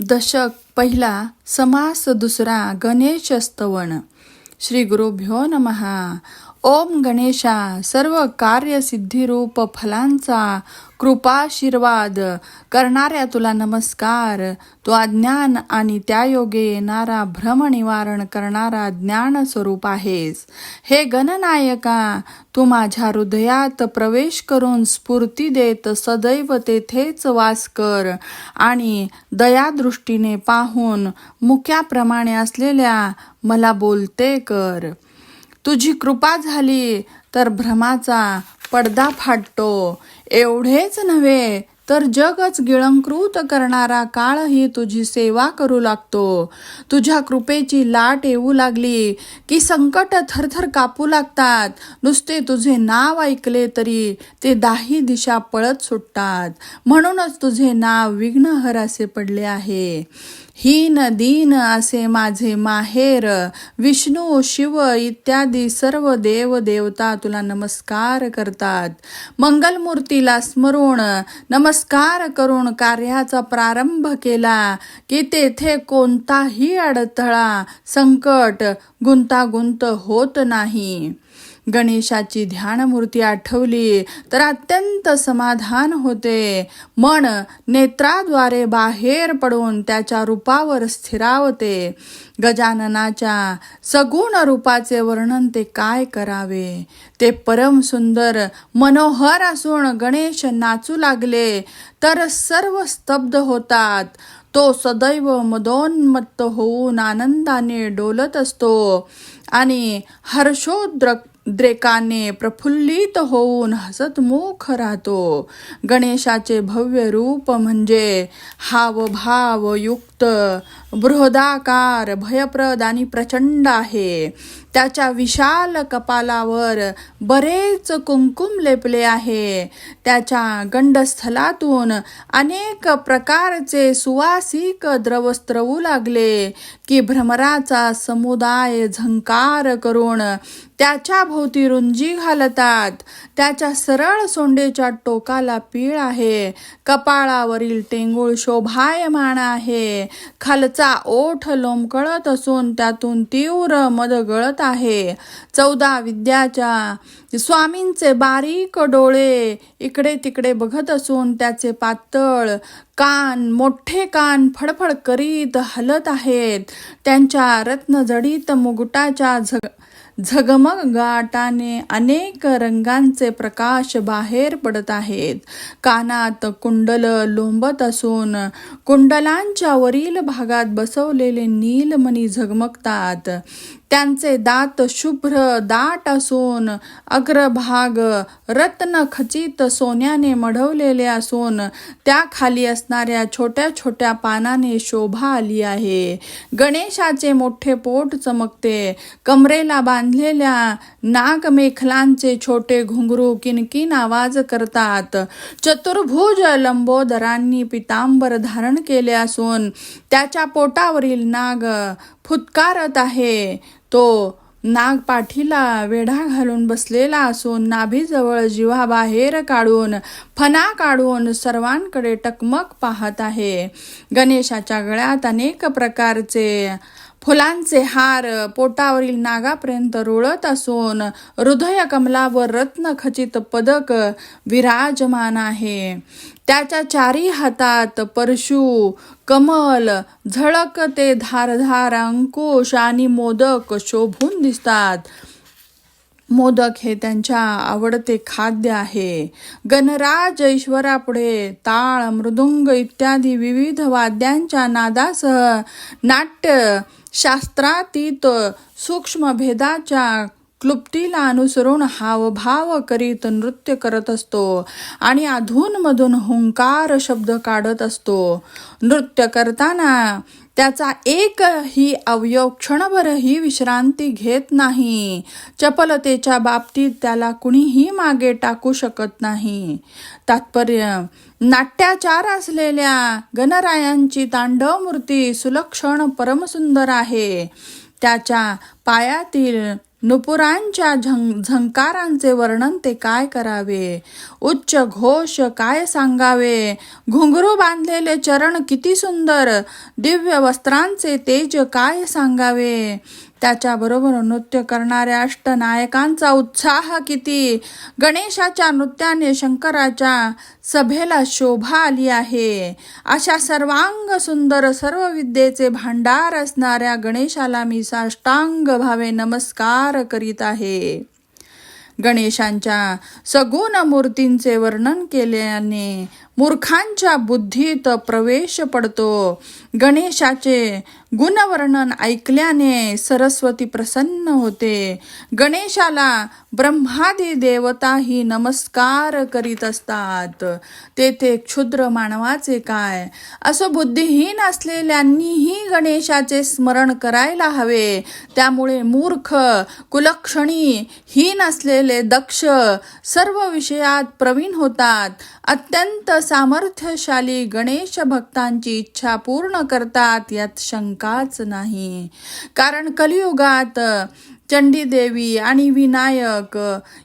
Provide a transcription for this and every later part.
दशक पहिला समास दुसरा गणेश स्तवन. श्री गुरुभ्यो नमहा ओम गणेशा सर्व कार्यसिद्धिरूप फलांचा कृपाशीर्वाद करणाऱ्या तुला नमस्कार. तू अज्ञान आणि त्या योगे येणारा भ्रमनिवारण करणारा ज्ञान स्वरूप आहेस. हे गणनायका तू माझ्या हृदयात प्रवेश करून स्फूर्ती देत सदैव तेथेच वास कर आणि दयादृष्टीने पाहून मुक्याप्रमाणे असलेल्या मला बोलते कर. तुझी कृपा झाली तर भ्रमाचा पडदा फाटतो. एवढेच नव्हे तर जगच गिळंकृत करणारा काळही तुझी सेवा करू लागतो. तुझ्या कृपेची लाट येऊ लागली की संकट थरथर कापू लागतात. नुसते तुझे नाव ऐकले तरी ते दाही दिशा पळत सुटतात. म्हणूनच तुझे नाव विघ्नहर असे पडले आहे. हीन दीन असे माझे माहेर विष्णू शिव इत्यादी सर्व देव देवता तुला नमस्कार करतात. मंगलमूर्तीला स्मरून नमस्कार करून कार्याचा प्रारंभ केला की तेथे कोणताही अडथळा संकट गुंतागुंत होत नाही. गणेशाची ध्यानमूर्ती आठवली तर अत्यंत समाधान होते. मन नेत्राद्वारे बाहेर पडून त्याच्या रूपावर स्थिरावते. गजाननाच्या सगुण रूपाचे वर्णन ते काय करावे? ते परम सुंदर मनोहर असून गणेश नाचू लागले तर सर्व स्तब्ध होतात. तो सदैव मदोन्मत्त होऊन आनंदाने डोलत असतो आणि हर्षोद्रक द्रेकाने प्रफुल्लित होऊन हसतमुख राहतो. गणेशाचे भव्य रूप म्हणजे हावभाव युक्त बृहदाकार भयप्रद आणि प्रचंड आहे. त्याच्या विशाल कपालावर बरेच कुंकुम लेपले आहे. त्याच्या गंडस्थलातून अनेक प्रकारचे सुवासिक द्रव स्त्रवू लागले की भ्रमराचा समुदाय झंकार करून त्याच्या भोवती रुंजी घालतात. त्याच्या सरळ सोंडेच्या टोकाला पीळ आहे. कपाळावरील टेंगूळ शोभायमान आहे. खालचा ओठ लोंबकळत असून त्यातून तीव्र मद गळत आहे. चौदा विद्याच्या स्वामींचे बारीक डोळे इकडे तिकडे बघत असून त्याचे पातळ कान मोठे कान फडफड करीत हलत आहेत. त्यांच्या रत्नजडीत मुगुटाच्या झग झगमग गाटाने अनेक रंगांचे प्रकाश बाहेर पडत आहेत. कानात कुंडल लोंबत असून कुंडलांच्या वरील भागात बसवलेले नीलमणी झगमगतात. त्यांचे दात शुभ्र दाट असून अग्रभाग रत्न खचित सोन्याने मढवलेले असून त्या खाली असणाऱ्या छोट्या छोट्या पानाने शोभा आली आहे. गणेशाचे मोठे पोट चमकते. कमरेला बांधलेल्या नागमेखलांचे छोटे घुंगरू किनकिन आवाज करतात. चतुर्भुज लंबोदरांनी पितांबर धारण केले असून त्याच्या पोटावरील नाग फुत्कारत आहे. तो नाग पाठीला वेढा घालून बसलेला असून नाभीजवळ जिव्हा बाहेर काढून फणा काढून सर्वांकडे टकमक पाहत आहे. गणेशाच्या गळ्यात अनेक प्रकारचे फुलांचे हार पोटावरील नागापर्यंत रुळत असून हृदय कमलावर रत्नखचित पदक विराजमान आहे. त्याच्या चारी हातात परशु कमल झळकते धारधार अंकुश आणि मोदक शोभून दिसतात. मोदक हे त्यांच्या आवडते खाद्य आहे. गणराज ईश्वरापुढे ताळ मृदुंग इत्यादी विविध वाद्यांच्या नादासह नाट्य शास्त्रातीत सूक्ष्म भेदाच्या क्लुप्तीला अनुसरून हावभाव करीत नृत्य करत असतो आणि अधूनमधून हुंकार शब्द काढत असतो. नृत्य करताना त्याचा एकही अवयव क्षणभरही विश्रांती घेत नाही. चपलतेच्या बाबतीत त्याला कुणीही मागे टाकू शकत नाही. तात्पर्य नाट्याचार असलेल्या गणरायांची तांडव मूर्ती सुलक्षण परमसुंदर आहे. त्याच्या पायातील नुपुरांच्या झं झंकारांचे वर्णन ते काय करावे? उच्च घोष काय सांगावे? घुंगरू बांधलेले चरण किती सुंदर! दिव्य वस्त्रांचे तेज काय सांगावे? त्याच्याबरोबर नृत्य करणाऱ्या अष्टनायकांचा उत्साह किती. गणेशाच्या नृत्याने शंकराच्या सभेला शोभा आली आहे. अशा सर्वांग सुंदर सर्व विद्येचे भांडार असणाऱ्या गणेशाला मी साष्टांग भावे नमस्कार करीत आहे. गणेशांच्या सगुण मूर्तींचे वर्णन केल्याने मूर्खांच्या बुद्धीत प्रवेश पडतो. गणेशाचे गुणवर्णन ऐकल्याने सरस्वती प्रसन्न होते. गणेशाला ब्रह्मादी देवताही नमस्कार करीत असतात. तेथे क्षुद्र मानवाचे काय? असं बुद्धिहीन असलेल्यांनीही गणेशाचे स्मरण करायला हवे. त्यामुळे मूर्ख कुलक्षणी हीन असलेले दक्ष सर्व विषयात प्रवीण होतात. अत्यंत सामर्थ्यशाली गणेश भक्तांची इच्छा पूर्ण करतात यात शंकाच नाही. कारण कलियुगात चंडीदेवी आणि विनायक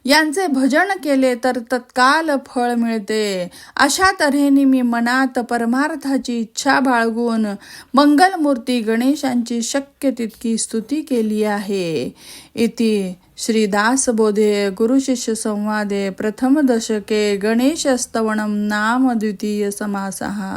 यांचे भजन केले तर तत्काल फळ मिळते. अशा तऱ्हेने मी मनात परमार्थाची इच्छा बाळगून मंगलमूर्ती गणेशांची शक्य तितकी स्तुती केली आहे. इति श्रीदासबोधे गुरुशिष्य संवादे प्रथम दशके गणेशस्तवणं नाम द्वितीय समासः.